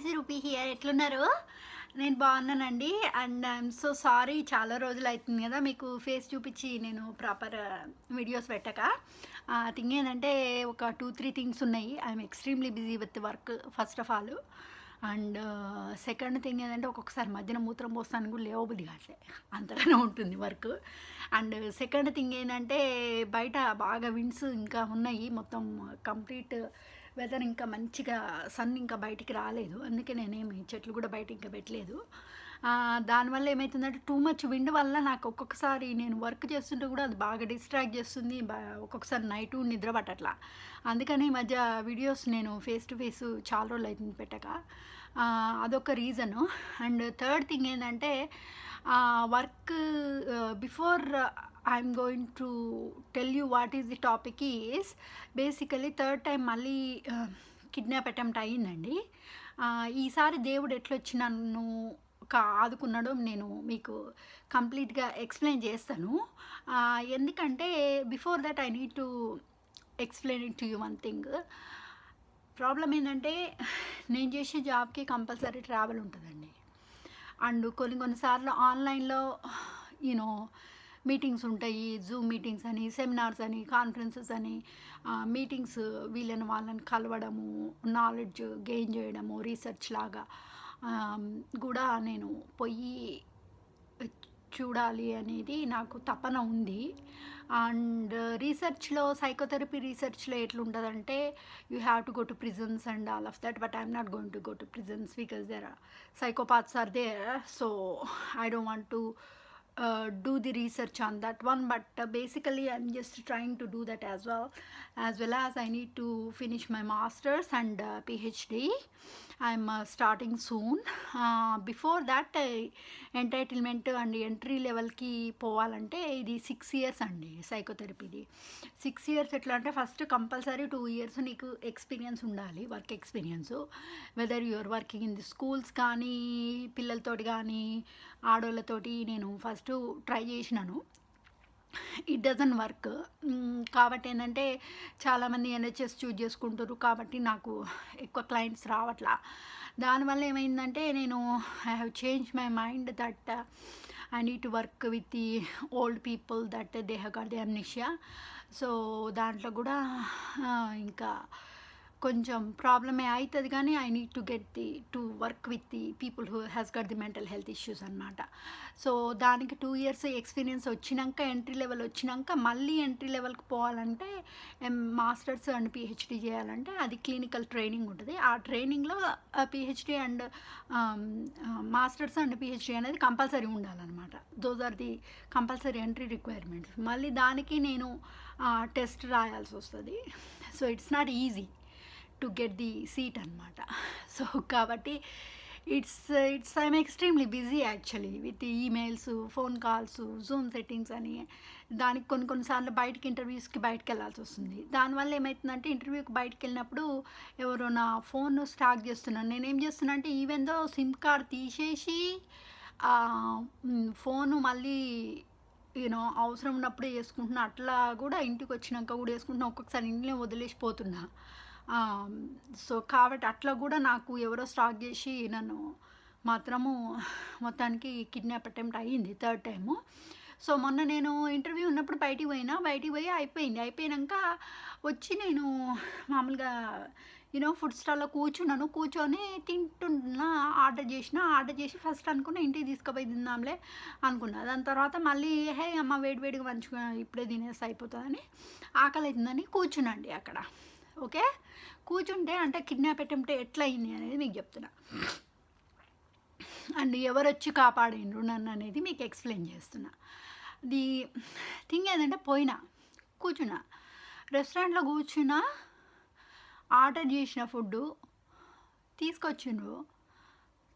PC rupee here ఎట్లున్నారు? నేను బాగున్నానండి. అండ్ ఐఎమ్ సో సారీ చాలా రోజులు అవుతుంది కదా మీకు ఫేస్ చూపించి నేను ప్రాపర్ వీడియోస్ uh, పెట్టక. Uh, థింగ్ ఏంటంటే ఒక టూ త్రీ థింగ్స్ ఉన్నాయి. I'm extremely busy with work first of all and second thing ఏంటంటే ఒక్కొక్కసారి మధ్యన మూత్రం పోస్తాను కూడా లేవబుద్ధి కాట్లే అంతగానే ఉంటుంది వర్క్ అండ్ సెకండ్ థింగ్ ఏంటంటే బయట బాగా విండ్స్ ఇంకా ఉన్నాయి. మొత్తం కంప్లీట్ వెదర్ ఇంకా మంచిగా సన్ ఇంకా బయటికి రాలేదు. అందుకే నేనేమి చెట్లు కూడా బయట ఇంకా పెట్టలేదు. దానివల్ల ఏమవుతుందంటే టూ మచ్ విండ్ వల్ల నాకు ఒక్కొక్కసారి నేను వర్క్ చేస్తుంటే కూడా అది బాగా డిస్ట్రాక్ట్ చేస్తుంది. ఒక్కొక్కసారి నైట్ నిద్ర పట్టట్లా అందుకని ఈ మధ్య వీడియోస్ నేను ఫేస్ టు ఫేస్ చాలా రోజులు అవుతుంది పెట్టక. అదొక రీజను అండ్ థర్డ్ థింగ్ ఏంటంటే work before I'm going to tell you what is the topic is basically third time మళ్ళీ కిడ్నాప్ అటెంప్ట్ అయ్యిందండి. ఈసారి దేవుడు ఎట్లొచ్చి నన్ను కా ఆదుకున్నాడో నేను మీకు కంప్లీట్గా ఎక్స్ప్లెయిన్ చేస్తాను. ఎందుకంటే before that I need to explain it to you one thing problem ఏంటంటే నేను చేసే జాబ్కి కంపల్సరీ ట్రావెల్ ఉంటుందండి. అండ్ కొన్ని కొన్నిసార్లు ఆన్లైన్లో యూనో మీటింగ్స్ ఉంటాయి. జూమ్ మీటింగ్స్ అని సెమినార్స్ అని కాన్ఫరెన్సెస్ అని మీటింగ్స్ వీళ్ళని వాళ్ళని కలవడము నాలెడ్జ్ గెయిన్ చేయడము రీసెర్చ్ లాగా కూడా నేను పోయి చూడాలి అనేది నాకు తపన ఉంది. అండ్ రీసెర్చ్లో సైకోథెరపీ రీసెర్చ్లో ఎట్లుంటుందంటే you have to go to prisons and all of that but I'm not going to go to prisons because there psychopaths are there. So I don't want to do the research on that one but basically I'm just trying to do that as well as well as I need to finish my masters and PhD. I'm starting soon before that entitlement and entry లెవెల్కి పోవాలంటే ఇది six years అండి సైకోథెరపీది six years ఎట్లా అంటే first compulsory two years నీకు experience ఉండాలి work experience whether your working in the schools కానీ పిల్లలతోటి కానీ ఆడోళ్ళతోటి నేను ఫస్ట్ ట్రై చేసినాను. ఇట్ డజన్ వర్క్ కాబట్టి ఏంటంటే చాలామంది ఎన్హెచ్ఎస్ చూజ్ చేసుకుంటారు కాబట్టి నాకు ఎక్కువ క్లయింట్స్ రావట్లా. దానివల్ల ఏమైందంటే నేను I have change my mind that I need to work with the old people that they have got the amnesia so దాంట్లో కూడా ఇంకా కొంచెం ప్రాబ్లమే అవుతుంది కానీ I need to get the to work with the people who has got the mental health issues అనమాట so దానికి two years experience వచ్చినాక ఎంట్రీ లెవెల్ వచ్చినాక మళ్ళీ ఎంట్రీ లెవెల్కి పోవాలంటే మాస్టర్స్ అండ్ పిహెచ్డి చేయాలంటే అది క్లినికల్ ట్రైనింగ్ ఉంటుంది. ఆ ట్రైనింగ్లో PhD and masters and PhD అనేది కంపల్సరీ ఉండాలన్నమాట. Those are the compulsory entry requirements మళ్ళీ దానికి నేను టెస్ట్ రాయాల్సి వస్తుంది. So it's not easy to get the seat అనమాట సో కాబట్టి it's it's I'm extremely busy actually with emails phone calls Zoom settings అని. దానికి కొన్ని కొన్నిసార్లు బయటకి ఇంటర్వ్యూస్కి బయటకు వెళ్ళాల్సి వస్తుంది దానివల్ల ఏమవుతుందంటే ఇంటర్వ్యూకి బయటకు వెళ్ళినప్పుడు ఎవరో నా ఫోన్ స్టాక్ చేస్తున్నాను నేనేం చేస్తున్నా అంటే ఈవెందో సిమ్ కార్డ్ తీసేసి ఫోను మళ్ళీ యూనో అవసరం ఉన్నప్పుడే వేసుకుంటున్నా అట్లా కూడా ఇంటికి వచ్చినాక కూడా వేసుకుంటున్నా ఒక్కొక్కసారి ఇంట్లో వదిలేసిపోతున్నా సో కాబట్టి అట్లా కూడా నాకు ఎవరో స్టాక్ చేసి నన్ను మాత్రము మొత్తానికి కిడ్నాప్ అటెంప్ట్ అయ్యింది థర్డ్ టైము. సో మొన్న నేను ఇంటర్వ్యూ ఉన్నప్పుడు బయటికి పోయినా బయటికి పోయి అయిపోయింది. అయిపోయినాక వచ్చి నేను మామూలుగా యూనో ఫుడ్ స్టాల్లో కూర్చున్నాను. కూర్చొని తింటున్నా ఆర్డర్ చేసిన ఆర్డర్ చేసి ఫస్ట్ అనుకున్నా ఇంటికి తీసుకుపోయి తిందాంలే అనుకున్నా. దాని తర్వాత మళ్ళీ హే అమ్మ వేడి వేడిగా మంచిగా ఇప్పుడే తినేసి అయిపోతుందని ఆకలి అవుతుందని కూర్చునండి అక్కడ. ఓకే? కూర్చుంటే అంటే కిడ్నాప్ అటెంప్ట్ ఎట్లా అయింది అనేది మీకు చెప్తున్నా. అండ్ ఎవరొచ్చి కాపాడిండ్రు నన్ను అనేది మీకు ఎక్స్ప్లెయిన్ చేస్తున్నా. ది థింగ్ ఏంటంటే పోయినా కూర్చున్నా. రెస్టారెంట్లో కూర్చున్నా ఆర్డర్ చేసిన ఫుడ్ తీసుకొచ్చిండ్రు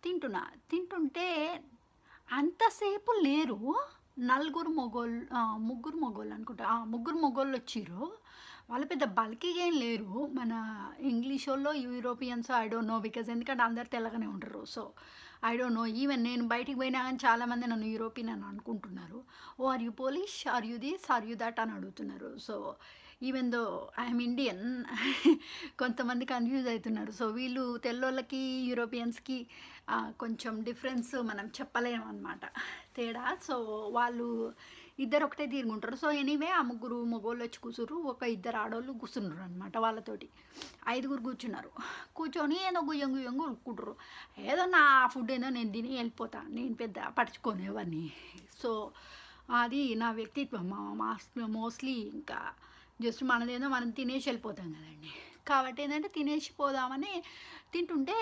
తింటున్నా. తింటుంటే అంతసేపు లేరు నలుగురు మొగోళ్ళు ముగ్గురు మొగోళ్ళు అనుకుంటా ముగ్గురు మొగోళ్ళు వచ్చిర్రు. వాళ్ళు పెద్ద బల్కీగా ఏం లేరు. మన ఇంగ్లీష్ వాళ్ళు Europeans I don't know because ఎందుకంటే అందరు తెల్లగానే ఉంటారు. So I don't know even నేను బయటికి పోయినా కానీ చాలామంది నన్ను యూరోపియన్ అని అనుకుంటున్నారు. ఓ are you Polish are you this are you that అని అడుగుతున్నారు. So even though I'm Indian కొంతమంది కన్ఫ్యూజ్ అవుతున్నారు. సో వీళ్ళు తెల్లోళ్ళకి యూరోపియన్స్కి కొంచెం డిఫరెన్స్ మనం చెప్పలేము అనమాట తేడా? సో వాళ్ళు ఇద్దరు ఒకటే తీరుగుంటారు సో ఎనీవే ఆ ముగ్గురు మొగోళ్ళు వచ్చి కూర్చుర్రు. ఒక ఇద్దరు ఆడోళ్ళు కూర్చున్నారు అనమాట వాళ్ళతోటి. ఐదుగురు కూర్చున్నారు. కూర్చొని ఏదో గుయ్యం గుయ్యం కొనుక్కుంటారు ఏదో నా ఫుడ్ ఏదో నేను తిని వెళ్ళిపోతా. నేను పెద్ద పట్టించుకోను ఎవరిని సో అది నా వ్యక్తిత్వం. మా మోస్ట్లీ ఇంకా జస్ట్ మనదేదో మనం తినేసి వెళ్ళిపోతాం కదండి. కాబట్టి ఏంటంటే తినేసి పోదామని తింటుంటే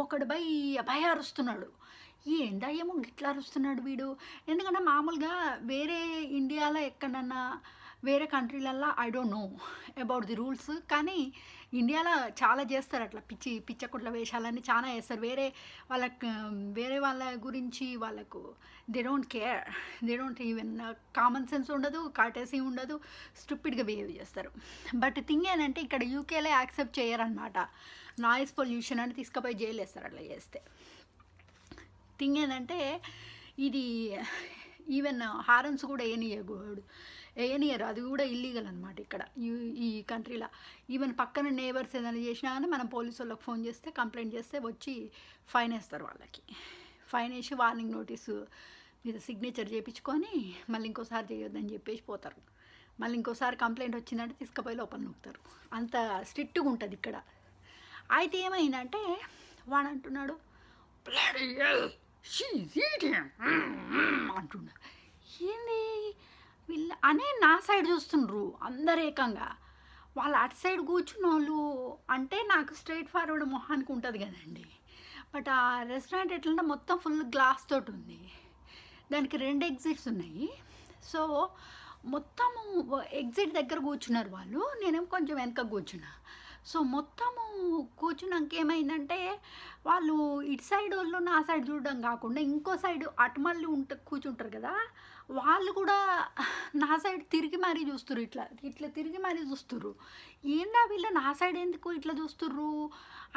ఒకడు బై భయ అరుస్తున్నాడు. ఏందయ్యేమో గిట్లా అరుస్తున్నాడు వీడు? ఎందుకంటే మామూలుగా వేరే ఇండియాలో ఎక్కడన్నా వేరే కంట్రీలల్లో I don't know about the rules కానీ ఇండియాలో చాలా చేస్తారు అట్లా. పిచ్చి పిచ్చకుట్ల వేషాలన్నీ చాలా చేస్తారు. వేరే వాళ్ళకి వేరే వాళ్ళ గురించి వాళ్ళకు they don't care they don't even common sense ఉండదు కాటేసీ ఉండదు స్టూపిడ్గా బిహేవ్ చేస్తారు. బట్ థింగ్ ఏంటంటే ఇక్కడ యూకేలో యాక్సెప్ట్ చేయరనమాట నాయిస్ పొల్యూషన్ అని తీసుకుపోయి జైలు వేస్తారు అట్లా చేస్తే. థింగ్ ఏంటంటే ఇది ఈవెన్ హారన్స్ కూడా వేయనియకూడదు వేయనియరు అది కూడా ఇల్లీగల్ అనమాట ఇక్కడ. ఈ- ఈ కంట్రీలో. ఈవెన్ పక్కన నేబర్స్ ఏదైనా చేసినా కానీ మనం పోలీసు వాళ్ళకి ఫోన్ చేస్తే కంప్లైంట్ చేస్తే వచ్చి ఫైన్ వేస్తారు వాళ్ళకి. ఫైన్ వేసి వార్నింగ్ నోటీసు మీద సిగ్నేచర్ చేయించుకొని మళ్ళీ ఇంకోసారి చేయొద్దని చెప్పేసి పోతారు. మళ్ళీ ఇంకోసారి కంప్లైంట్ వచ్చిందంటే తీసుకుపోయి లోపల నొక్కుతారు. అంత స్ట్రిక్ట్గా ఉంటుంది ఇక్కడ. అయితే ఏమైందంటే వాడు అంటున్నాడు అంటున్నాడు. ఏంది? వీళ్ళ అనే నా సైడ్ చూస్తుండ్రు అందరు ఏకంగా వాళ్ళు అటు సైడ్ కూర్చున్న వాళ్ళు అంటే నాకు స్ట్రైట్ ఫార్వర్డ్ మొహానికి ఉంటుంది కదండి. బట్ ఆ రెస్టారెంట్ ఎట్లంటే మొత్తం ఫుల్ గ్లాస్ తోటి ఉంది. దానికి రెండు ఎగ్జిట్స్ ఉన్నాయి. సో మొత్తము ఎగ్జిట్ దగ్గర కూర్చున్నారు వాళ్ళు. నేనేమో కొంచెం వెనక కూర్చున్నా. సో మొత్తము కూర్చున్నాక ఏమైందంటే వాళ్ళు ఇటు సైడ్ వాళ్ళు నా సైడ్ చూడడం కాకుండా ఇంకో సైడ్ అటుమల్లి ఉంట కూర్చుంటారు కదా వాళ్ళు కూడా నా సైడ్ తిరిగి మరీ చూస్తుర్రు ఇట్లా ఇట్లా తిరిగి మరీ చూస్తుర్రు. ఏందా వీళ్ళు నా సైడ్ ఎందుకు ఇట్లా చూస్తుర్రు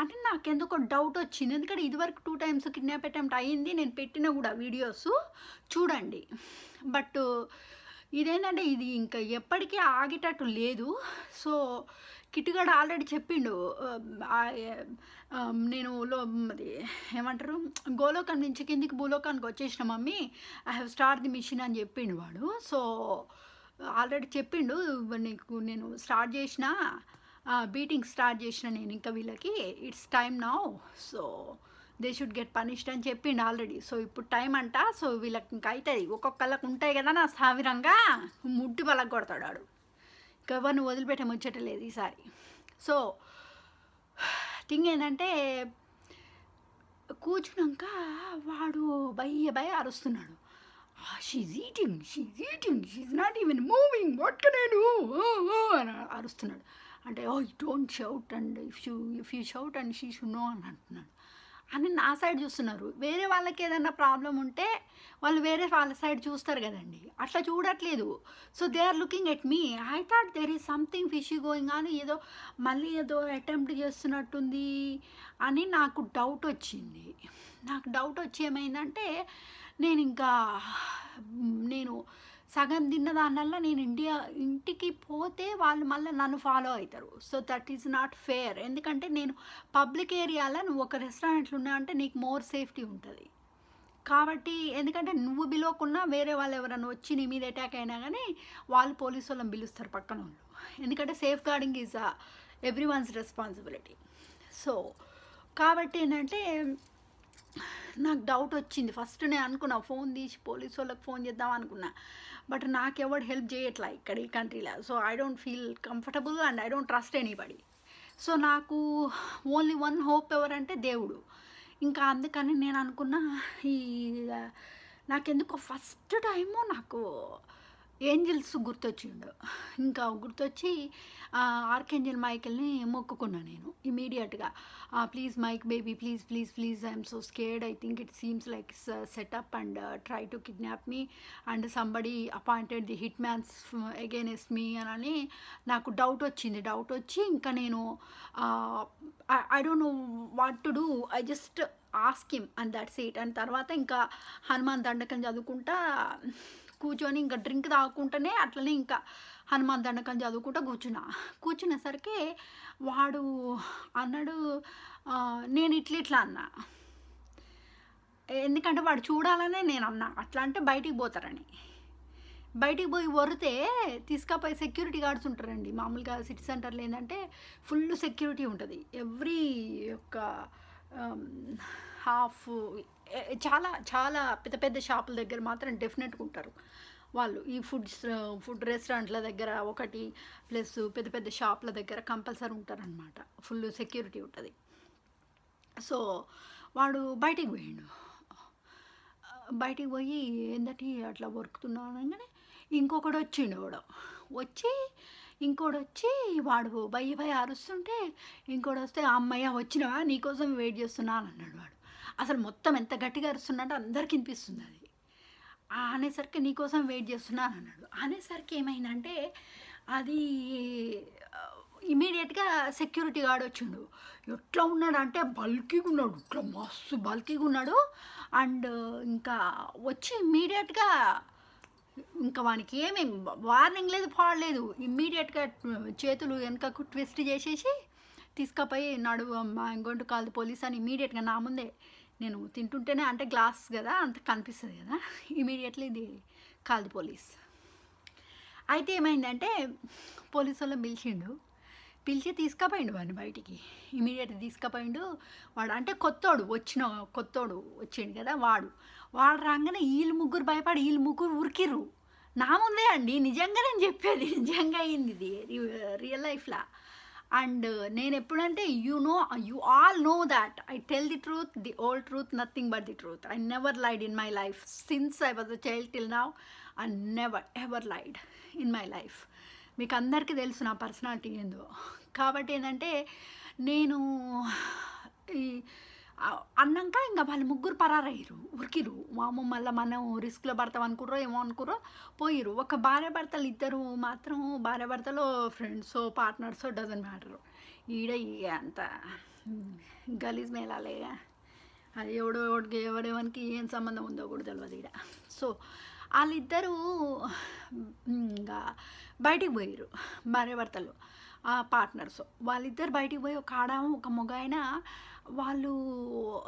అంటే నాకెందుకో డౌట్ వచ్చింది. ఎందుకంటే ఇదివరకు టూ టైమ్స్ కిడ్నాప్ అటెంప్ట్ అయ్యింది నేను పెట్టిన కూడా వీడియోస్ చూడండి. బట్ ఇదేంటంటే ఇది ఇంకా ఎప్పటికీ ఆగేటట్టు లేదు. సో కిట్టుగాడు ఆల్రెడీ చెప్పిండు నేను లో అది ఏమంటారు గోలోకం నుంచి కిందికి భూలోకానికి వచ్చేసిన mummy I have start the mission అని చెప్పిండు వాడు. సో ఆల్రెడీ చెప్పిండు నీకు నేను స్టార్ట్ చేసిన బీటింగ్ స్టార్ట్ చేసిన నేను ఇంకా వీళ్ళకి it's time now so they should get punished అని చెప్పిండు ఆల్రెడీ. సో ఇప్పుడు టైం అంట సో వీళ్ళకి ఇంకా అవుతుంది ఒక్కొక్కళ్ళకి ఉంటాయి కదా నా సావిరంగా ముడ్డు పలక కొడతాడు వాడు ఎవరిని వదిలిపెట్ట ముచ్చటలేదు ఈసారి. సో థింగ్ ఏంటంటే కూర్చున్నాక వాడు భయ భయ అరుస్తున్నాడు. She's eating she's eating she's not even moving what can I do అని అరుస్తున్నాడు. అంటే ఓ don't shout and if you if you shout and she should no అని అంటున్నాడు. అని నా సైడ్ చూస్తున్నారు. వేరే వాళ్ళకి ఏదైనా ప్రాబ్లం ఉంటే వాళ్ళు వేరే వాళ్ళ సైడ్ చూస్తారు కదండి. అట్లా చూడట్లేదు. So they are looking at me. I thought there is something fishy going అని ఏదో మళ్ళీ ఏదో అటెంప్ట్ చేస్తున్నట్టుంది అని నాకు డౌట్ వచ్చింది. నాకు డౌట్ వచ్చి ఏమైందంటే నేను ఇంకా నేను సగం తిన్న దానివల్ల నేను ఇండియా ఇంటికి పోతే వాళ్ళు మళ్ళీ నన్ను ఫాలో అవుతారు so that is not fair ఎందుకంటే నేను పబ్లిక్ ఏరియాలో నువ్వు ఒక రెస్టారెంట్లో ఉన్నావంటే నీకు మోర్ సేఫ్టీ ఉంటుంది. కాబట్టి ఎందుకంటే నువ్వు పిలవకుండా వేరే వాళ్ళు ఎవరైనా వచ్చి నీ మీద అటాక్ అయినా కానీ వాళ్ళు పోలీసు వాళ్ళని పిలుస్తారు పక్కన వాళ్ళు. ఎందుకంటే safeguarding is everyone's responsibility so కాబట్టి ఏంటంటే నాకు డౌట్ వచ్చింది. ఫస్ట్ నేను అనుకున్నా ఫోన్ తీసి పోలీసు వాళ్ళకి ఫోన్ చేద్దాం అనుకున్నా. బట్ నాకెవడు హెల్ప్ చేయట్లా ఇక్కడ ఈ కంట్రీలో. So I don't feel comfortable and I don't trust anybody. So నాకు ఓన్లీ వన్ హోప్ ఎవరంటే దేవుడు. ఇంకా అందుకని నేను అనుకున్న ఈ నాకెందుకో ఫస్ట్ టైము నాకు ఏంజిల్స్ గుర్తొచ్చిండు. ఇంకా గుర్తొచ్చి ఆర్కేంజల్ మైకిల్ని మొక్కుకున్నా నేను ఇమీడియట్గా please Mike baby please please please I'm so scared. I think it seems like setup and uh, try to kidnap me and somebody appointed the hit mans against me అని నాకు doubt వచ్చింది. Doubt వచ్చి ఇంకా నేను I don't know what to do. I just ask him and that's it. And తర్వాత ఇంకా హనుమాన్ దండకం చదువుకుంటా కూర్చొని ఇంకా డ్రింక్ తాగుకుంటేనే అట్లనే ఇంకా హనుమాన్ దండకం చదువుకుంటూ కూర్చున్నా. కూర్చునేసరికి వాడు అన్నాడు నేను ఇట్లా ఇట్లా అన్నా. ఎందుకంటే వాడు చూడాలనే నేను అన్నా. అట్లా అంటే బయటికి పోతారని. బయటికి పోయి వరితే తీసుకపోయి సెక్యూరిటీ గార్డ్స్ ఉంటారండి. మామూలుగా సిటీ సెంటర్లో ఏంటంటే ఫుల్ సెక్యూరిటీ ఉంటుంది. ఎవ్రీ యొక్క Um, హాఫ్ చాలా చాలా పెద్ద పెద్ద షాపుల దగ్గర మాత్రం డెఫినెట్గా ఉంటారు. వాళ్ళు ఈ ఫుడ్స్ ఫుడ్ రెస్టారెంట్ల దగ్గర ఒకటి ప్లస్ పెద్ద పెద్ద షాపుల దగ్గర కంపల్సరీ ఉంటారనమాట ఫుల్ సెక్యూరిటీ ఉంటుంది. సో వాడు బయటికి పోయిండు. బయటికి పోయి ఏందటి అట్లా వరుకుతున్నాను అనగానే ఇంకొకడు వచ్చిండు వాడు. వచ్చి ఇంకోటి వచ్చి వాడు భయ భయ అరుస్తుంటే ఇంకోటి వస్తే అమ్మయ్య వచ్చినావా? నీకోసం వెయిట్ చేస్తున్నాను అన్నాడు వాడు. అసలు మొత్తం ఎంత గట్టిగా అరుస్తున్నట్టు అందరికి వినిపిస్తుంది అది. అనేసరికి నీకోసం వెయిట్ చేస్తున్నాను అన్నాడు. అనేసరికి ఏమైందంటే అది ఇమీడియట్గా సెక్యూరిటీ గార్డ్ వచ్చిండు. ఎట్లా ఉన్నాడు అంటే బల్కీగా ఉన్నాడు. ఇట్లా మస్తు బల్కీగా ఉన్నాడు. అండ్ ఇంకా వచ్చి ఇమ్మీడియట్గా ఇంకా వానికి ఏమి వార్నింగ్ లేదు పాడలేదు ఇమ్మీడియట్గా చేతులు వెనకకు ట్విస్ట్ చేసేసి తీసుకపోయి నడు గొంటు కాదు పోలీస్ అని ఇమీడియట్గా నా ముందే నేను తింటుంటేనే అంటే గ్లాస్ కదా అంత కనిపిస్తుంది కదా. ఇమీడియట్లీ ఇది కాదు పోలీస్. అయితే ఏమైందంటే పోలీసు వాళ్ళని పిలిచిండు. పిలిచి తీసుకుపోయిండు వాడిని బయటికి. ఇమీడియట్గా తీసుకుపోయిండు వాడు. అంటే కొత్తోడు వచ్చిన కొత్తోడు వచ్చిండు కదా వాడు. వాడు రాగానే వీళ్ళు ముగ్గురు భయపడి వీళ్ళు ముగ్గురు ఉరికిర్రు. నా ముందే అండి నిజంగా నేను చెప్పేది నిజంగా అయింది ఇది రియల్ లైఫ్లో అండ్ నేను ఎప్పుడంటే you know you all know that I tell the truth the whole truth nothing but the truth I never lied in my life since I was a child till now I never ever lied in my life మీకు అందరికీ తెలుసు నా personality ఏందో. కాబట్టి ఏంటంటే నేను ఈ అన్నాక ఇంకా వాళ్ళు ముగ్గురు పరారయ్యారు ఉరికిరు మామ మళ్ళీ మనం రిస్క్లో పడతాం అనుకుర్రో ఏమో అనుకుర్రో పోయిరు ఒక భార్య భర్తలు ఇద్దరు మాత్రం భార్య భర్తలు ఫ్రెండ్స్ పార్ట్నర్స్ డజన్ మ్యాటర్. ఈడ అంత గలీజ్ మేళాలే. అది ఎవడో ఎవడికి ఎవడెవనికి ఏం సంబంధం ఉందో కూడా తెలియదు ఈడ. సో వాళ్ళిద్దరూ ఇంకా బయటికి పోయారు భార్య భర్తలు ఆ పార్ట్నర్స్. వాళ్ళిద్దరు బయటికి పోయి ఒక ఆడ ఒక మగ ఆయన వాళ్ళు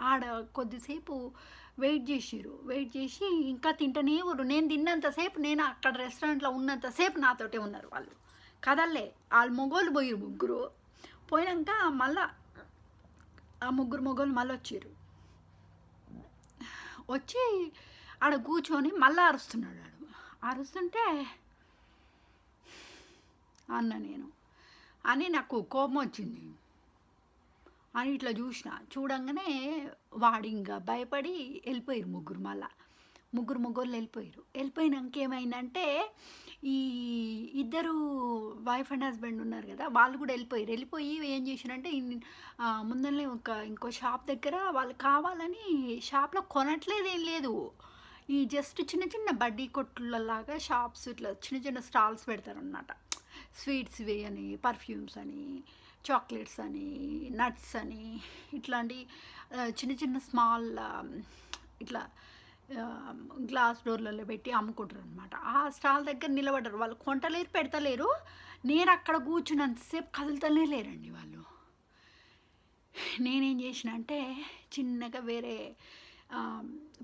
ఆడ కొద్దిసేపు వెయిట్ చేసిరు వెయిట్ చేసి ఇంకా తింటనే ఉన్నారు నేను తిన్నంతసేపు నేను అక్కడ రెస్టారెంట్లో ఉన్నంతసేపు నాతోటే ఉన్నారు వాళ్ళు. కదల్లే. వాళ్ళు మొగోళ్ళు పోయిరు ముగ్గురు. పోయినాక మళ్ళా ఆ ముగ్గురు మొగోళ్ళు మళ్ళీ వచ్చారు వచ్చి ఆడ కూర్చొని మళ్ళీ అరుస్తున్నాడు ఆడు. అరుస్తుంటే అన్న నేను. అని నాకు కోపం వచ్చింది. అని ఇట్లా చూసిన. చూడంగానే వాడు ఇంకా భయపడి వెళ్ళిపోయారు ముగ్గురు మళ్ళా. ముగ్గురు ముగ్గురు వెళ్ళిపోయారు. వెళ్ళిపోయినాక ఏమైందంటే ఈ ఇద్దరు వైఫ్ అండ్ హస్బెండ్ ఉన్నారు కదా వాళ్ళు కూడా వెళ్ళిపోయారు. వెళ్ళిపోయి ఏం చేసిరంటే ముందరనే ఒక ఇంకో షాప్ దగ్గర వాళ్ళు కావాలని షాప్లో కొనట్లేదు ఏం లేదు. ఈ జస్ట్ చిన్న చిన్న బడ్డీ కొట్లలాగా షాప్స్ ఇట్లా చిన్న చిన్న స్టాల్స్ పెడతారనమాట స్వీట్స్ ఇవి అని పర్ఫ్యూమ్స్ అని చాక్లెట్స్ అని నట్స్ అని ఇట్లాంటి చిన్న చిన్న స్మాల్ ఇట్లా గ్లాస్ డోర్లలో పెట్టి అమ్ముకుంటారు అనమాట ఆ స్టాల్ దగ్గర నిలబడరు. వాళ్ళు కొంటలేరు పెడతలేరు. నేను అక్కడ కూర్చున్నంతసేపు కదులుతూనే లేరండి వాళ్ళు. నేనేం చేసిన అంటే చిన్నగా వేరే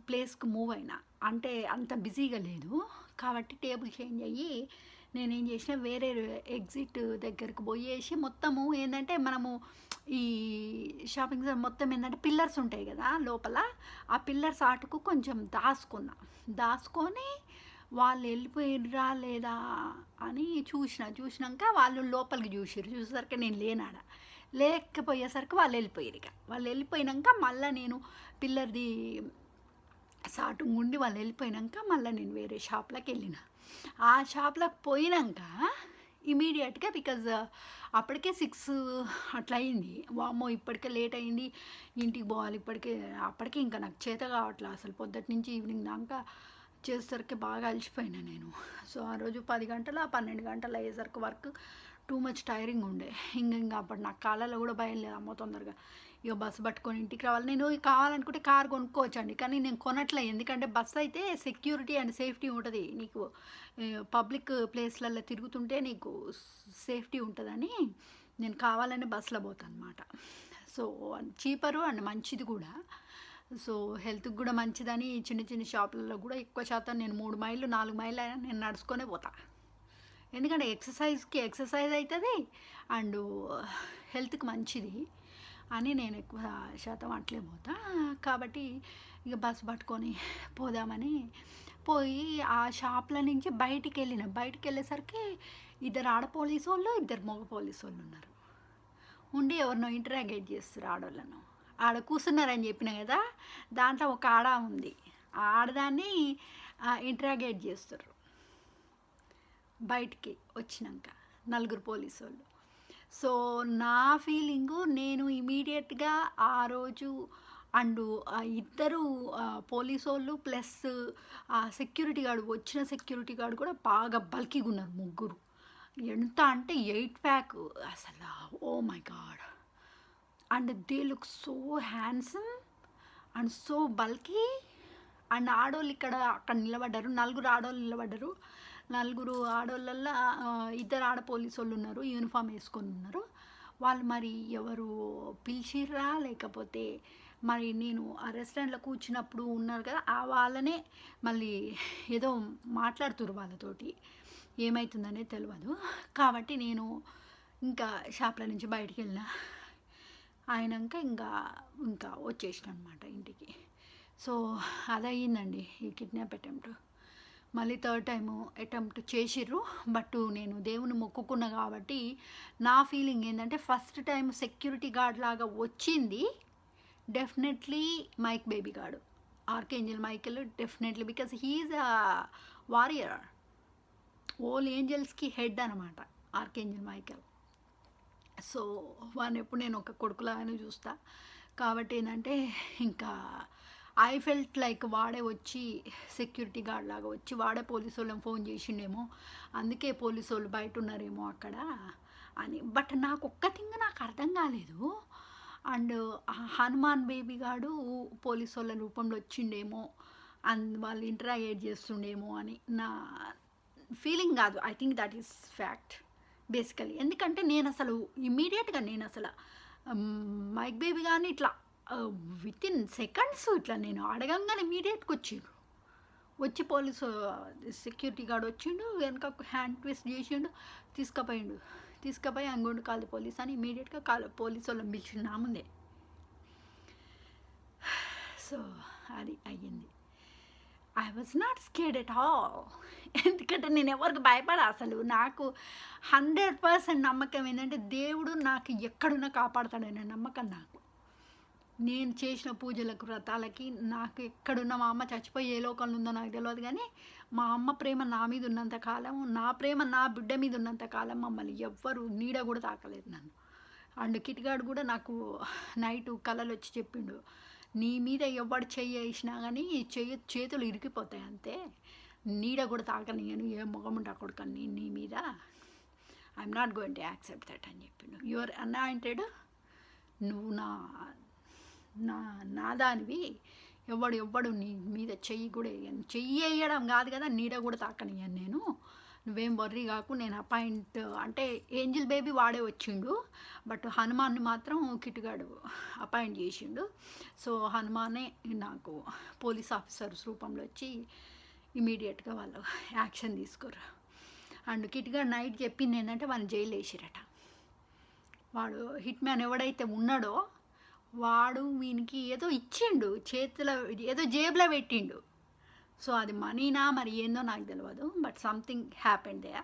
ప్లేస్కి మూవ్ అయినా. అంటే అంత బిజీగా లేదు. కాబట్టి టేబుల్ చేంజ్ అయ్యి నేనేం చేసిన వేరే ఎగ్జిట్ దగ్గరికి పోయేసి మొత్తము ఏంటంటే మనము ఈ షాపింగ్ సెంటర్ మొత్తం ఏంటంటే పిల్లర్స్ ఉంటాయి కదా లోపల. ఆ పిల్లర్స్ ఆటుకు కొంచెం దాసుకున్నా దాచుకొని వాళ్ళు వెళ్ళిపోయిర్రా లేదా అని చూసిన. చూసినాక వాళ్ళు లోపలికి చూసిర్రు. చూసేసరికి నేను లేనాడ. లేకపోయేసరికి వాళ్ళు వెళ్ళిపోయారు ఇక. వాళ్ళు వెళ్ళిపోయినాక మళ్ళీ నేను పిల్లర్ది సాటు ఉండి వాళ్ళు వెళ్ళిపోయినాక మళ్ళీ నేను వేరే షాప్లోకి వెళ్ళిన. ఆ షాప్లోకి పోయినాక ఇమీడియట్గా బికాజ్ అప్పటికే సిక్స్ అట్లా అయింది. వామ్మో ఇప్పటికే లేట్ అయింది. ఇంటికి పోవాలి ఇప్పటికే. అప్పటికే ఇంకా నాకు చేత కావట్లే. అసలు పొద్దుటి నుంచి ఈవినింగ్ దాకా చేసేసరికి బాగా అలసిపోయినా నేను. సో ఆ రోజు పది గంటల పన్నెండు గంటలు అయ్యేసరికి వర్క్ టూ మచ్ టైరింగ్ ఉండే. ఇంకా ఇంకా అప్పుడు నాకు కాళ్ళలో కూడా భయం లేదు. అమ్మ తొందరగా ఇక బస్సు పట్టుకొని ఇంటికి రావాలి. నేను కావాలనుకుంటే కార్ కొనుక్కోవచ్చండి. కానీ నేను కొనట్లే. ఎందుకంటే బస్సు అయితే సెక్యూరిటీ అండ్ సేఫ్టీ ఉంటుంది. నీకు పబ్లిక్ ప్లేస్లలో తిరుగుతుంటే నీకు సేఫ్టీ ఉంటుందని నేను కావాలని బస్సులో పోతాను అనమాట సో చీపరు అండ్ మంచిది కూడా. సో హెల్త్కి కూడా మంచిదని చిన్న చిన్న షాపులలో కూడా ఎక్కువ శాతం నేను మూడు మైళ్ళు నాలుగు మైళ్ళు అయినా నేను నడుచుకొనే పోతా. ఎందుకంటే ఎక్సర్సైజ్కి ఎక్సర్సైజ్ అవుతుంది అండ్ హెల్త్కి మంచిది. అని నేను ఎక్కువ శాతం అట్లే పోతా. కాబట్టి ఇక బస్సు పట్టుకొని పోదామని పోయి ఆ షాప్ల నుంచి బయటికి వెళ్ళిన బయటికి వెళ్ళేసరికి ఇద్దరు ఆడ పోలీసు వాళ్ళు ఇద్దరు మగ పోలీసు వాళ్ళు ఉన్నారు. ఉండి ఎవరినో ఇంటరాగేట్ చేస్తారు ఆడవాళ్ళను ఆడ కూర్చున్నారని చెప్పిన కదా దాంట్లో ఒక ఆడ ఉంది. ఆ ఆడదాన్ని ఇంటరాగేట్ చేస్తారు. బయటికి వచ్చినాక నలుగురు పోలీసు వాళ్ళు. సో నా ఫీలింగు నేను ఇమీడియట్గా ఆ రోజు అండ్ ఇద్దరు పోలీసు వాళ్ళు ప్లస్ ఆ సెక్యూరిటీ గార్డు వచ్చిన సెక్యూరిటీ గార్డు కూడా బాగా బల్కీగా ఉన్నారు ముగ్గురు. ఎంత అంటే ఎయిట్ ప్యాక్ అసలు ఓ my god! And they look so handsome and so bulky and ఆడోళ్ళు ఇక్కడ అక్కడ నిలబడ్డారు నలుగురు ఆడోళ్ళు నిలబడ్డారు. నలుగురు ఆడోళ్ళల్లో ఇద్దరు ఆడ పోలీసు వాళ్ళు ఉన్నారు యూనిఫామ్ వేసుకొని ఉన్నారు. వాళ్ళు మరి ఎవరు పిలిచిర్రా? లేకపోతే మరి నేను ఆ రెస్టారెంట్లో కూర్చున్నప్పుడు ఉన్నారు కదా ఆ వాళ్ళనే మళ్ళీ ఏదో మాట్లాడుతురు వాళ్ళతోటి. ఏమవుతుందనే తెలియదు కాబట్టి నేను ఇంకా షాప్ల నుంచి బయటికి వెళ్ళిన అయినాక ఇంకా ఇంకా వచ్చేసిన అనమాట ఇంటికి. సో అది ఈ కిడ్నాప్ అటెంప్ట్. మళ్ళీ థర్డ్ టైం అటెంప్ట్ చేసిర్రు. బట్ నేను దేవుని మొక్కుకున్నా కాబట్టి నా ఫీలింగ్ ఏంటంటే ఫస్ట్ టైం సెక్యూరిటీ గార్డ్ లాగా వచ్చింది. డెఫినెట్లీ మైక్ బేబీ గాడు. Archangel Michael definitely because he is a warrior. All ఏంజల్స్కి head అనమాట ఆర్కేంజల్ మైకెల్. సో వాడిని ఎప్పుడు నేను ఒక కొడుకులాగానే చూస్తా. కాబట్టి ఏంటంటే ఇంకా ఐ ఫెల్ట్ లైక్ వాడే వచ్చి సెక్యూరిటీ గార్డ్ లాగా వచ్చి వాడే పోలీసు వాళ్ళని ఫోన్ చేసిండేమో. అందుకే పోలీసు వాళ్ళు బయట ఉన్నారేమో అక్కడ అని. బట్ నాకు ఒక్క థింగ్ నాకు అర్థం కాలేదు. అండ్ హనుమాన్ బేబీ గాడు పోలీసు వాళ్ళ రూపంలో వచ్చిండేమో. అండ్ వాళ్ళు ఇంటరాగేట్ చేస్తుండేమో అని. నా ఫీలింగ్ కాదు. I think that is fact basically ఎందుకంటే నేను అసలు ఇమ్మీడియట్గా నేను అసలు మైక్ బేబీ కానీ ఇట్లా విత్ ఇన్ సెకండ్స్ ఇట్లా నేను అడగంగానే ఇమీడియట్గా వచ్చిండ్రు. వచ్చి పోలీసు సెక్యూరిటీ గార్డ్ వచ్చిండు వెనక హ్యాండ్ ట్విస్ట్ చేసిండు తీసుకుపోయిండు. తీసుకుపోయి అంగుండు కాదు పోలీస్ అని ఇమీడియట్గా కాలు పోలీసు వాళ్ళని పిలిచిండు నా ముందే. సో అది అయ్యింది. I was not scared at all ఎందుకంటే నేను ఎవరికి భయపడ అసలు. నాకు హండ్రెడ్ పర్సెంట్ నమ్మకం ఏంటంటే దేవుడు నాకు ఎక్కడున్నా కాపాడతాడనే నమ్మకం నాకు. నేను చేసిన పూజలకు వ్రతాలకి నాకు ఎక్కడున్న మా అమ్మ చచ్చిపోయి ఏ లోకంలో ఉందో నాకు తెలియదు కానీ మా అమ్మ ప్రేమ నా మీద ఉన్నంత కాలం నా ప్రేమ నా బిడ్డ మీద ఉన్నంత కాలం మమ్మల్ని ఎవ్వరు నీడ కూడా తాకలేదు నన్ను. అండ్ కిటిగాడు కూడా నాకు నైట్ కలలు వచ్చి చెప్పిండు నీ మీద ఎవడు చెయ్యి వేసినా కానీ చెయ్యి చేతులు ఇరికిపోతాయి అంతే. నీడ కూడా తాకనియను ఏ ముఖం ఉంటా కొడుకని నీ మీద. I'm not going to accept that అని చెప్పిండు. యువర్ అన్అయింటెడ్ నువ్వు నా నా నాదానివి ఎవడు ఎవ్వడు నీ మీద చెయ్యి కూడా వేయను చెయ్యి వేయడం కాదు కదా నీడ కూడా తాకనియ్యాను నేను. నువ్వేం వర్రీ కాకు నేను అపాయింట్ అంటే ఏంజిల్ బేబీ వాడే వచ్చిండు బట్ హనుమాన్ని మాత్రం కిటుగాడు అపాయింట్ చేసిండు. సో హనుమానే నాకు పోలీస్ ఆఫీసర్స్ రూపంలో వచ్చి ఇమీడియట్గా వాళ్ళు యాక్షన్ తీసుకోరు అండ్ కిట్గా నైట్ చెప్పింది ఏంటంటే వాళ్ళు జైలు వేసిరట. వాడు హిట్ మ్యాన్ ఎవడైతే ఉన్నాడో వాడు వీనికి ఏదో ఇచ్చిండు చేతిలో ఏదో జేబులో పెట్టిండు. సో అది మనీనా మరి ఏందో నాకు తెలియదు బట్ సంథింగ్ హ్యాపెండ్ దే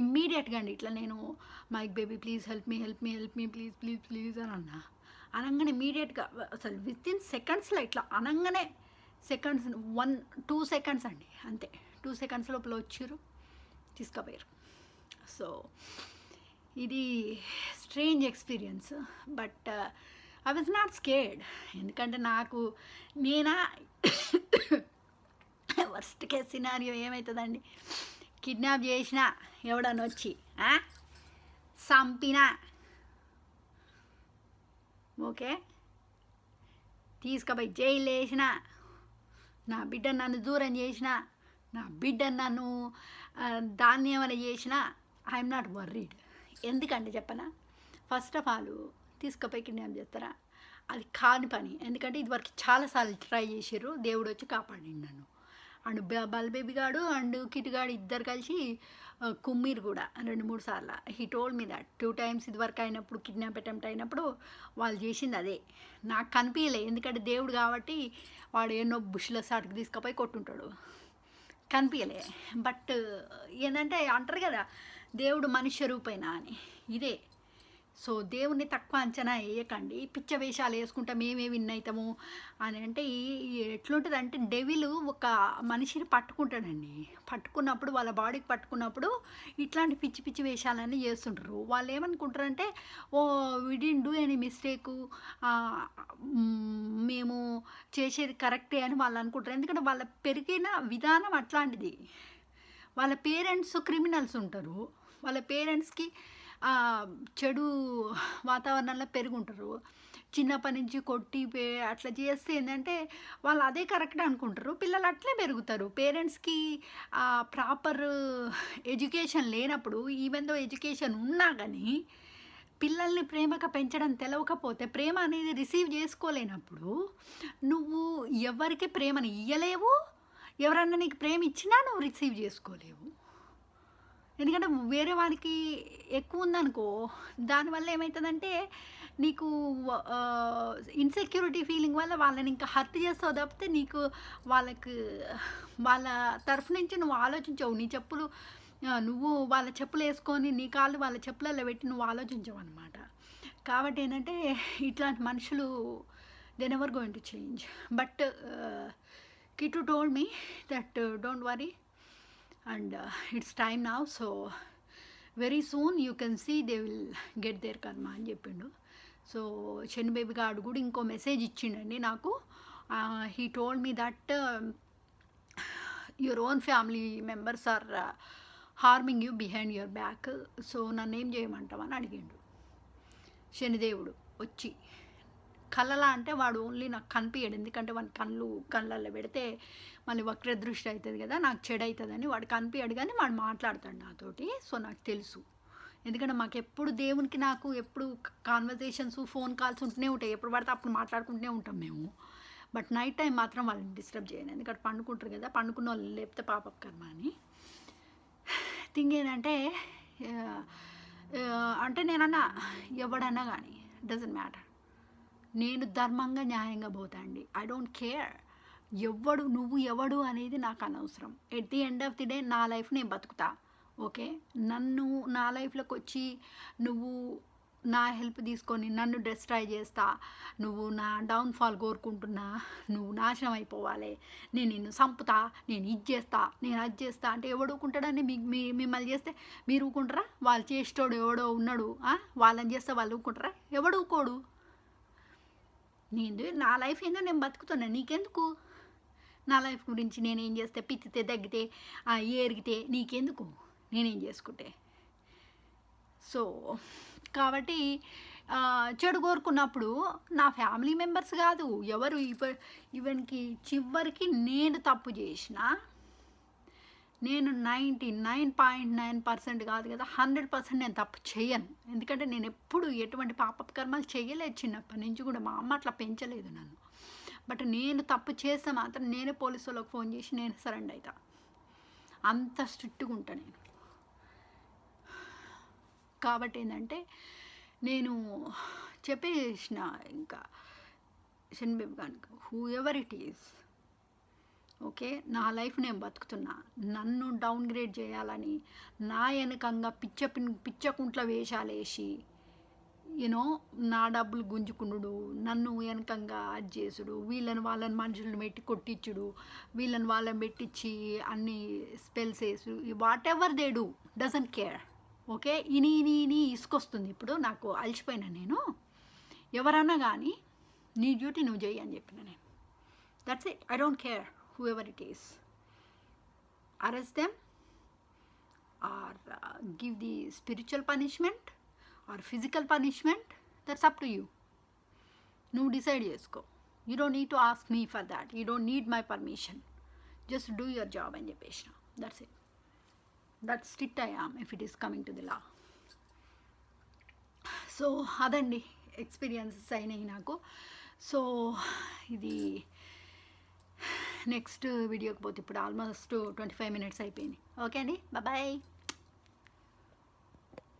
ఇమ్మీడియట్గా అండి ఇట్లా నేను Mike baby please help me help me help me please please please అని అన్నా. అనగానే ఇమీడియట్గా అసలు విత్ ఇన్ సెకండ్స్లో ఇట్లా అనగానే సెకండ్స్ వన్ టూ సెకండ్స్ అండి అంతే. టూ సెకండ్స్ లోపల వచ్చారు తీసుకుపోయారు. సో ఇది strange experience but I was not scared ఎందుకంటే నాకు నేనా వర్స్ట్ కేస్ సినారియో ఏమవుతుందండి కిడ్నాప్ చేసిన ఎవడని వచ్చి చంపినా. ఓకే? తీసుకుపోయి జైలు వేసిన. నా బిడ్డ నన్ను దూరం చేసిన. నా బిడ్డ నన్ను ఆ, దాన్ని ఏమైనా చేసినా. ఐఎమ్ నాట్ వర్రీడ్ ఎందుకంటే చెప్పనా? ఫస్ట్ ఆఫ్ ఆల్ తీసుకుపోయి కిడ్నాప్ చేస్తారా? అది కాని పని. ఎందుకంటే ఇదివరకు చాలాసార్లు ట్రై చేసారు దేవుడు వచ్చి కాపాడిండు నన్ను. అండ్ బల్బేబీ గాడు అండ్ కిట్ గాడు ఇద్దరు కలిసి కుమ్మీర్ కూడా రెండు మూడు సార్లు. He told me that two times ఇదివరకు అయినప్పుడు కిడ్నాప్ అటెంప్ట్ అయినప్పుడు వాళ్ళు చేసింది అదే. నాకు కనిపించలే ఎందుకంటే దేవుడు కాబట్టి వాడు ఎన్నో బుష్ల సాటుకు తీసుకుపోయి కొట్టుంటాడు. కనిపించలే బట్ ఏంటంటే అంటారు కదా దేవుడు మనుష్య రూపైన అని. ఇదే. సో దేవుణ్ణి తక్కువ అంచనా వేయకండి. పిచ్చ వేషాలు వేసుకుంటా మేమే విన్ అవుతాము అని అంటే ఈ ఎట్లుంటుంది అంటే డెవిలు ఒక మనిషిని పట్టుకుంటాడండి. పట్టుకున్నప్పుడు వాళ్ళ బాడీకి పట్టుకున్నప్పుడు ఇట్లాంటి పిచ్చి పిచ్చి వేషాలన్నీ చేస్తుంటారు. వాళ్ళు ఏమనుకుంటారంటే ఓ we didn't do any mistake మేము చేసేది కరెక్టే అని వాళ్ళు అనుకుంటారు. ఎందుకంటే వాళ్ళ పెరిగిన విధానం అట్లాంటిది. వాళ్ళ పేరెంట్స్ క్రిమినల్స్ ఉంటారు. వాళ్ళ పేరెంట్స్కి చెడు వాతావరణంలో పెరుగుంటారు. చిన్నప్పటి నుంచి కొట్టి పే అట్లా చేస్తే ఏంటంటే వాళ్ళు అదే కరెక్ట్ అనుకుంటారు. పిల్లలు అట్లే పెరుగుతారు. పేరెంట్స్కి ప్రాపర్ ఎడ్యుకేషన్ లేనప్పుడు ఈవెన్ దో ఎడ్యుకేషన్ ఉన్నా కానీ పిల్లల్ని ప్రేమగా పెంచడం తెలవకపోతే ప్రేమ అనేది రిసీవ్ చేసుకోలేనప్పుడు నువ్వు ఎవరికి ప్రేమని ఇయ్యలేవు. ఎవరన్నా నీకు ప్రేమ ఇచ్చినా నువ్వు రిసీవ్ చేసుకోలేవు. ఎందుకంటే వేరే వాడికి ఎక్కువ ఉందనుకో దానివల్ల ఏమవుతుందంటే నీకు ఇన్సెక్యూరిటీ ఫీలింగ్ వల్ల వాళ్ళని ఇంకా హర్ట్ చేస్తావు తప్పితే నీకు వాళ్ళకి వాళ్ళ తరఫు నుంచి నువ్వు ఆలోచించవు. నీ చెప్పులు నువ్వు వాళ్ళ చెప్పులు వేసుకొని నీ కాళ్ళు వాళ్ళ చెప్పులలో పెట్టి నువ్వు ఆలోచించవు అనమాట కాబట్టి ఏంటంటే ఇట్లాంటి మనుషులు they're never going to change but Kittu told me that don't worry and uh, it's time now so very soon you can see they will get their karma అని చెప్పిండు. సో శని బేబీ గాడు కూడా ఇంకో మెసేజ్ ఇచ్చిండండి నాకు. He told me that your own family members are harming you behind your back so నన్ను ఏం చేయమంటామని అడిగిండు. శనిదేవుడు వచ్చి కళ్ళలా అంటే వాడు ఓన్లీ నాకు కనిపించడు ఎందుకంటే వాడి కళ్ళు కళ్ళల్లో పెడితే మళ్ళీ వక్ర దృష్టి అవుతుంది కదా నాకు చెడు అవుతుందని వాడు కనిపించడు కానీ వాడు మాట్లాడతాడు నాతోటి. సో నాకు తెలుసు. ఎందుకంటే మాకు ఎప్పుడు దేవునికి నాకు ఎప్పుడు కాన్వర్జేషన్స్ ఫోన్ కాల్స్ ఉంటూనే ఉంటాయి. ఎప్పుడు పడితే అప్పుడు మాట్లాడుకుంటూనే ఉంటాం మేము. బట్ నైట్ టైం మాత్రం వాళ్ళని డిస్టర్బ్ చేయను. ఎందుకంటే పండుకుంటారు కదా పండుకున్న వాళ్ళు లేపితే పాప కర్మ అని. థింగ్ ఏంటంటే అంటే నేనన్నా ఎవడన్నా కానీ డజంట్ మ్యాటర్ నేను ధర్మంగా న్యాయంగా పోతా అండి. ఐ డోంట్ కేర్ ఎవడు నువ్వు ఎవడు అనేది నాకు అనవసరం. At the end of the day నా లైఫ్ నేను బతుకుతా. ఓకే నన్ను నా లైఫ్లోకి వచ్చి నువ్వు నా హెల్ప్ తీసుకొని నన్ను డిస్ట్రాయ్ చేస్తా. నువ్వు నా డౌన్ఫాల్ కోరుకుంటున్నా. నువ్వు నాశనం అయిపోవాలి. నేను నిన్ను చంపుతా. నేను ఇది చేస్తా. నేను అది చేస్తా. అంటే ఎవడు ఊకుంటాడని మీ మిమ్మల్ని చేస్తే మీరు ఊకుంటారా వాళ్ళు చేసేటోడు ఎవడో ఉన్నాడు. వాళ్ళని చేస్తే వాళ్ళు ఊకుంటారా ఎవడు ఊకోడు నేను నా లైఫ్ ఏందో నేను బతుకుతున్నా. నీకెందుకు? నా లైఫ్ గురించి నేనేం చేస్తే పిత్తితే తగ్గితే ఎరిగితే ఏరిగితే నీకెందుకు? నేనేం చేసుకుంటే. సో కాబట్టి చెడు కోరుకున్నప్పుడు నా ఫ్యామిలీ మెంబర్స్ కాదు ఎవరు ఇవ ఈవెన్కి చివరికి నేను తప్పు చేసిన నేను ninety nine point nine percent కాదు కదా హండ్రెడ్ పర్సెంట్ నేను తప్పు చేయను. ఎందుకంటే నేను ఎప్పుడు ఎటువంటి పాపపు కర్మలు చేయలేదు చిన్నప్పటి నుంచి కూడా మా అమ్మ అట్లా పెంచలేదు నన్ను. బట్ నేను తప్పు చేస్తే మాత్రం నేనే పోలీసు వాళ్ళకి ఫోన్ చేసి నేను సరెండర్ అవుతా అంత స్ట్రిక్ట్గా ఉంటా నేను. కాబట్టి ఏంటంటే నేను చెప్పేసిన ఇంకా షన్బేబ్ గానికి whoever it is okay? నా లైఫ్ నేను బతుకుతున్నా. నన్ను డౌన్గ్రేడ్ చేయాలని నా వెనకంగా పిచ్చ పిన్- కుంట్ల వేషాలు వేసి యూనో నా డబ్బులు గుంజుకునుడు నన్ను వెనకంగా అది చేసుడు వీళ్ళని వాళ్ళని మనుషులను పెట్టి కొట్టించుడు వీళ్ళని వాళ్ళని పెట్టించి అన్ని స్పెల్స్ వేసు whatever they do doesn't care. Okay? ఇని ఇని ఇని ఇసుకొస్తుంది ఇప్పుడు నాకు అలసిపోయినా నేను. ఎవరన్నా కానీ నీ డ్యూటీ నువ్వు చేయి అని చెప్పిన నేను. That's it I don't care whoever it is arrest them or give the spiritual punishment or physical punishment that's up to you నువ్వు డిసైడ్ చేసుకో you don't need to ask me for that you don't need my permission just do your job అని చెప్పేసిన that's it that strict I am if it is coming to the law so అదండి experiences అయినాయి నాకు so ఇది next వీడియోకి పోతే ఇప్పుడు almost twenty five minutes అయిపోయింది. ఓకే అండి? బాయ్